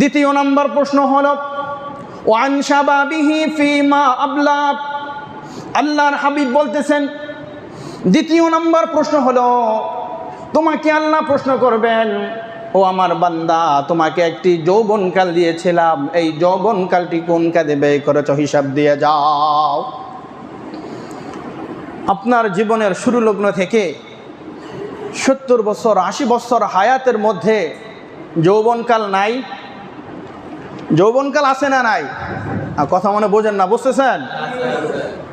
দ্বিতীয় নম্বর প্রশ্ন হল, ওয়ান শাবাবিহি ফিমা আবলা। আল্লাহর হাবিব বলতেছেন, দ্বিতীয় নম্বর প্রশ্ন হলো, তোমাকে আল্লাহ প্রশ্ন করবেন, ও আমার বান্দা, তোমাকে একটি যৌবনকাল দিয়েছিলাম, এই যৌবনকালটি কোন কাজে ব্যয় করেছ হিসাব দিয়ে যাও। আপনার জীবনের শুরু লগ্ন থেকে সত্তর বছর, আশি বছর হায়াতের মধ্যে যৌবনকাল নাই যৌবনকাল আছে না নাই? কথা মনে বোঝেন না, বুঝতেছেন?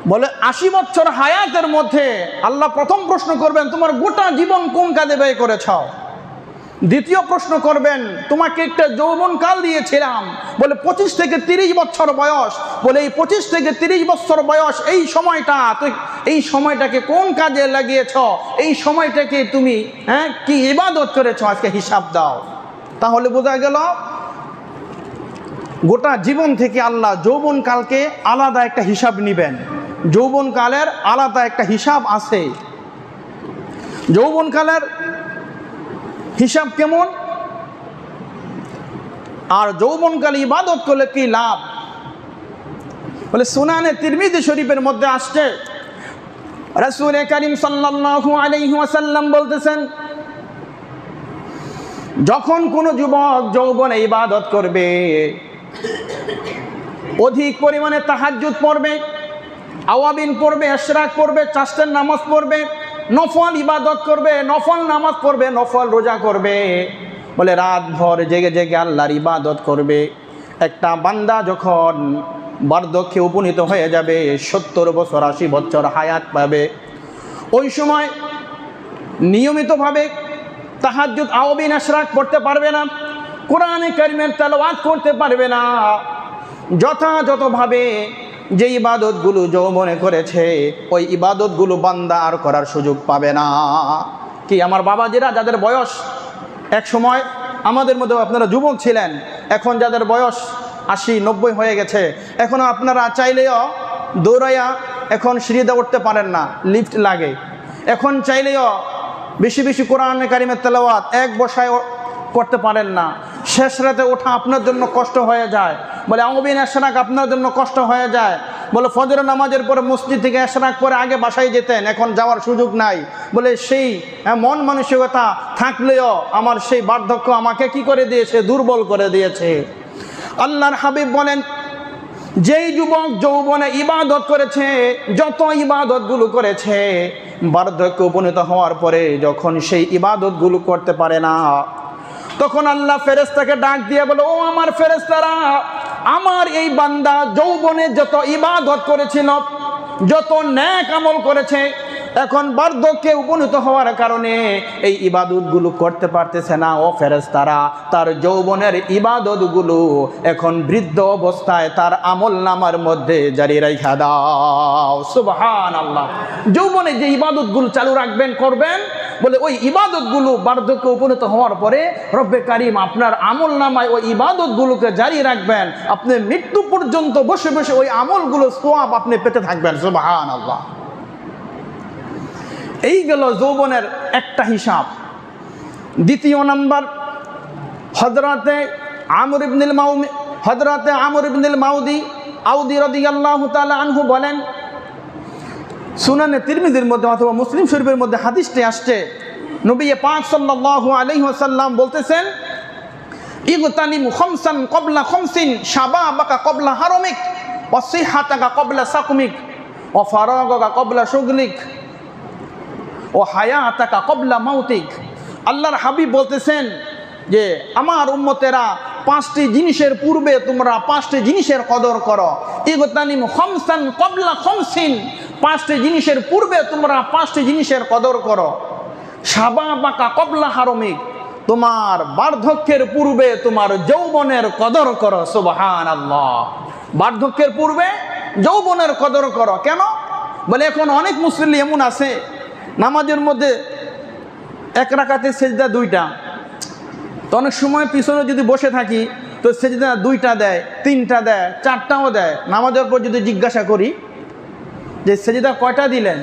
বলে, আশি বছর হায়াতের মধ্যে আল্লাহ প্রথম প্রশ্ন করবেন, তোমার গোটা জীবন কোন কাজে ব্যয় করেছ? দ্বিতীয় প্রশ্ন করবেন, তোমাকে একটা যৌবন কাল দিয়েছিলাম। বলে, পঁচিশ থেকে তিরিশ বছর বয়স। বলে, এই পঁচিশ থেকে তিরিশ বছর বয়স, এই সময়টা, তুই এই সময়টাকে কোন কাজে লাগিয়েছ? এই সময়টাকে তুমি হ্যাঁ কি ইবাদত করেছ? আজকে হিসাব দাও। তাহলে বোঝা গেল গোটা জীবন থেকে আল্লাহ যৌবন কালকে আলাদা একটা হিসাব নিবেন। যৌবন কালের আলাদা একটা হিসাব আছে। যৌবন কালের হিসাব কেমন? আর যৌবনকাল ইবাদত করলে কি লাভ? বলে সুনানে তিরমিজি শরীফের মধ্যে আসছে। রসুল করিম সাল্লাল্লাহু আলাইহি ওয়াসাল্লাম বলতেছেন, যখন কোনো যুবক যৌবনে ইবাদত করবে অধিক পরিমাণে তাহাজ্জুদ পড়বে, আওয়াবিন পড়বে, এশরাক পড়বে চাষের নামাজ পড়বে, নফল ইবাদত করবে, নফল নামাজ পড়বে, নফল রোজা করবে। বলে রাত ভর জেগে জেগে আল্লাহর ইবাদত করবে। একটা বান্দা যখন বার্ধক্যে উপনীত হয়ে যাবে, সত্তর বছর, আশি বছর হায়াত পাবে, ওই সময় নিয়মিতভাবে তাহাজ্জুদ আওবিন আশরাক পড়তে পারবে না। কোরআনে কারিমের তেলাওয়াত করতে পারবে না। যথাযথভাবে যে ইবাদতগুলো যৌবনে করেছে, ওই ইবাদতগুলো বান্দা আর করার সুযোগ পাবে না। কি আমার বাবাজিরা যাদের বয়স, এক সময় আমাদের মধ্যে আপনারা যুবক ছিলেন, এখন যাদের বয়স আশি, নব্বই হয়ে গেছে এখনও আপনারা চাইলেও দৌড়াইয়া এখন সিঁড়িতে উঠতে পারেন না লিফট লাগে। এখন চাইলেও বেশি বেশি কোরআন কারিমের তেলাওয়াত এক বসায় করতে পারেন না। শেষ রাতে ওঠা আপনার জন্য কষ্ট হয়ে যায়। বলে আমিন এশরাক আপনার জন্য কষ্ট হয়ে যায়। বলে ফজর নামাজের পরে মসজিদ থেকে এশরাক পরে আগে বাসায় যেতেন, এখন যাওয়ার সুযোগ নাই। বলে, সেই মন মানসিকতা থাকলেও আমার সেই বার্ধক্য আমাকে কি করে দিয়েছে? দুর্বল করে দিয়েছে। আল্লাহর হাবিব বলেন, যেই যুবক যৌবনে ইবাদত করেছে, যত ইবাদতগুলো করেছে, বার্ধক্য উপনীত হওয়ার পরে যখন সেই ইবাদতগুলো করতে পারে না তখন আল্লাহ ফেরেস্তাকে ডাক দিয়ে বলো, ও আমার ফেরেস্তারা আমার এই বান্দা যৌবনে যত ইবাদত করেছিল, যত ন্যাক আমল করেছে এখন বার্ধক্যে উপনীত হওয়ার কারণে এই ইবাদতগুলো করতে পারতেছে না ও ফেরেস্তারা তার যৌবনের ইবাদতগুলো এখন বৃদ্ধ অবস্থায় তার আমল নামার মধ্যে জারি রাখা দাও। সুবহান আল্লাহ যৌবনে যে ইবাদতগুলো চালু রাখবেন, করবেন, বলে ওই ইবাদতগুলো বার্ধক্যে উপনীত হওয়ার পরে রব্বে কারিম আপনার আমল নামায় ওই ইবাদতগুলোকে জারি রাখবেন। আপনি মৃত্যু পর্যন্ত বসে বসে ওই আমলগুলো সোয়াব আপনি পেতে থাকবেন। সুবহান আল্লাহ এই গেল যৌবনের একটা হিসাব। দ্বিতীয় নাম্বার হজরতে আমর ইবনুল মাউমি হজরতে আমর ইবনুল মাউদি আউদি রদি আল্লাহ আনহু বলেন, সুনানে তিরমিদির মধ্যে অথবা মুসলিম শরীফের মধ্যে হাদিসটি আসছে। নবী পাক সাল্লাল্লাহু আলাইহি ওয়াসাল্লাম বলতেছেন, ইগতানিম খমসান কবলা খমসিন, শাবাবাকা কবলা হারমিক ওয়াসিহাতাকা কবলা সাকুমিক ও ফারাগাকা কবলা শুগলিক। ও হায়াতাকা কবলা মাউতিক। আল্লাহর হাবিব বলতেছেন যে, আমার উম্মতেরা পাঁচটি জিনিসের পূর্বে তোমরা পাঁচটি জিনিসের কদর করো। ইগতানিম খমসান কবলা খমসিন। পাঁচটি জিনিসের পূর্বে তোমরা পাঁচটি জিনিসের কদর করো। সাবা বাঁকা কবলা হারমিক তোমার বার্ধক্যের পূর্বে তোমার যৌবনের কদর করো সুবহান আল্লাহ বার্ধক্যের পূর্বে যৌবনের কদর করো। কেন? বলে, এখন অনেক মুসলিম এমন আছে নামাজের মধ্যে এক রাখাতে সেজদা দুইটা। তো অনেক সময় পিছনে যদি বসে থাকি, তো সেজদা দুইটা দেয়, তিনটা দেয়, চারটাও দেয়। নামাজের পর যদি জিজ্ঞাসা করি যে, সেজদা কয়টা দিলেন?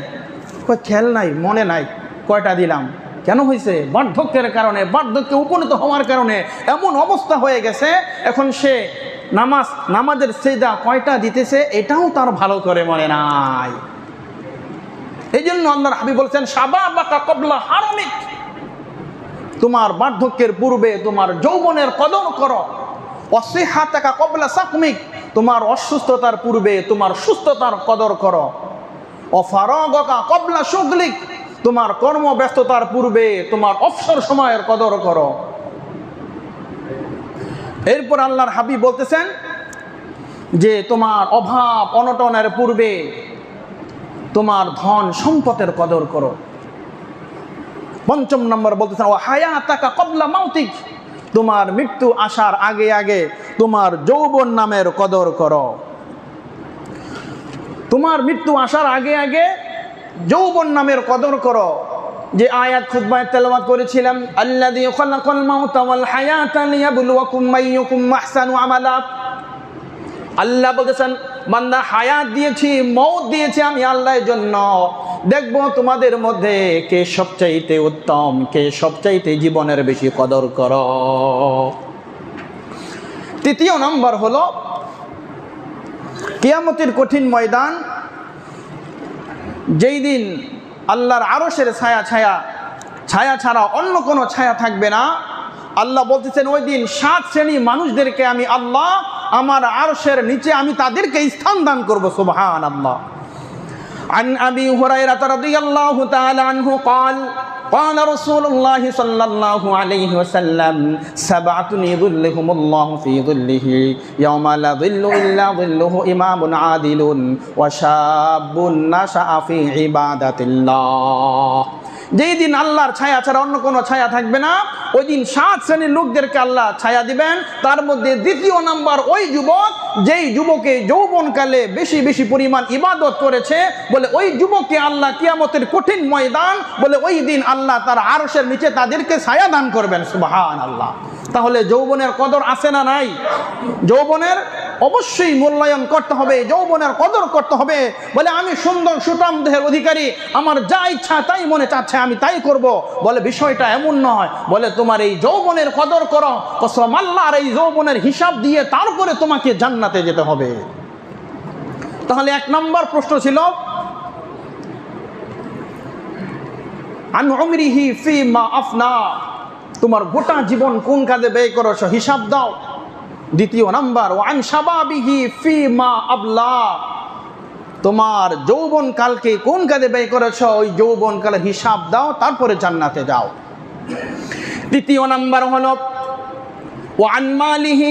কয়, খেয়াল নাই, মনে নাই, কয়টা দিলাম? কেন হয়েছে বার্ধক্যের কারণে, বার্ধক্যে উপনীত হওয়ার কারণে এমন অবস্থা হয়ে গেছে, এখন সে নামাজ, নামাজের সেদা কয়টা দিতেছে, এটাও তার ভালো করে মনে নাই। জন্য আল্লাহর হাবিব বলছেন সাবা বাকা কবলা হারমিক। তোমার বার্ধক্যের পূর্বে তোমার যৌবনের কদর করো। অসিহা টাকা কবলা সাকমিক। তোমার অসুস্থতার পূর্বে তোমার সুস্থতার কদর করো। অফারগকা কবলা সুগলিক তোমার কর্মব্যস্ততার পূর্বে তোমার অবসর সময়ের কদর করো। এরপর আল্লাহর হাবিব বলতেছেন যে, তোমার অভাব, অনটনের পূর্বে তোমার ধন সম্পদের কদর করো। পঞ্চম নম্বর বলতেছেন ও হায়া তাকা কবলা মাউতিক। তোমার মৃত্যু আসার আগে আগে তোমার যৌবন নামের কদর করো। তোমার মৃত্যু আসার আগে আগে যৌবন নামের কদর করো। যে আয়াত খুতবায় তেলাওয়াত করেছিলাম, আল্লাযী খালাকাল মাউতা ওয়াল হায়াতা লিয়াবলুয়াকুম আইয়ুকুম আহসানু আমালা। আল্লাহ বলতেছেন বান্দা হায়াত দিয়েছি মৌত দিয়েছি আমি আল্লাহর জন্য। দেখব তোমাদের মধ্যে কে সবচাইতে উত্তম, কে সবচাইতে জীবনের বেশি কদর কর। তৃতীয় নম্বর হলো, কিয়ামতের কঠিন ময়দান, যেই দিন আল্লাহর আরশের ছায়া ছায়া ছায়া ছাড়া অন্য কোনো ছায়া থাকবে না। আল্লাহ বলতেছেন, ওই দিন সাত শ্রেণি মানুষদেরকে আমি আল্লাহ আমার আরশের নিচে আমি তাদেরকে স্থান দান করবো সুবহান আল্লাহ عن أبي هريرة رضي الله تعالى عنه قال قال رسول الله صلى الله عليه وسلم سبعة يظلهم الله في ظله يوم لا ظل إلا ظله إمام عادل وشاب نشأ في عبادة الله যেই দিন আল্লাহর ছায়া ছাড়া অন্য কোনো ছায়া থাকবে না, ওই দিন সাত শ্রেণির লোকদেরকে আল্লাহ ছায়া দিবেন। তার মধ্যে দ্বিতীয় নাম্বার ওই যুবক, যেই যুবকে যৌবনকালে বেশি বেশি পরিমাণ ইবাদত করেছে, বলে ওই যুবককে আল্লাহ কিয়ামতের কঠিন ময়দান, বলে ওই দিন আল্লাহ তার আরশের নিচে তাদেরকে ছায়া দান করবেন। সুবাহান আল্লাহ তাহলে যৌবনের কদর আছে না নাই? যৌবনের অবশ্যই মূল্যায়ন করতে হবে, যৌবনের কদর করতে হবে। বলে, আমি সুন্দর সুটাম দেহের অধিকারী, আমার যা ইচ্ছা তাই মনে চাচ্ছে, আমি তাই করব। বলে, বিষয়টা এমন নয়। বলে, তোমার এই যৌবনের কদর করো। কসম আল্লাহর এই যৌবনের হিসাব দিয়ে তারপরে তোমাকে জান্নাতে যেতে হবে। তাহলে এক নম্বর প্রশ্ন ছিল উমরিহি ফি মা আফনা তোমার গোটা জীবন কোন কাজে ব্যয় করো হিসাব দাও। দ্বিতীয় নাম্বার, ওয়ান সাবাবিহি ফি মা আবলা। তোমার যৌবন কালকে কোন কাজে ব্যয় করেছ? ওই যৌবন কালের হিসাব দাও, তারপরে জান্নাতে যাও। তৃতীয় নাম্বার হলো, ওয়ান মালিহি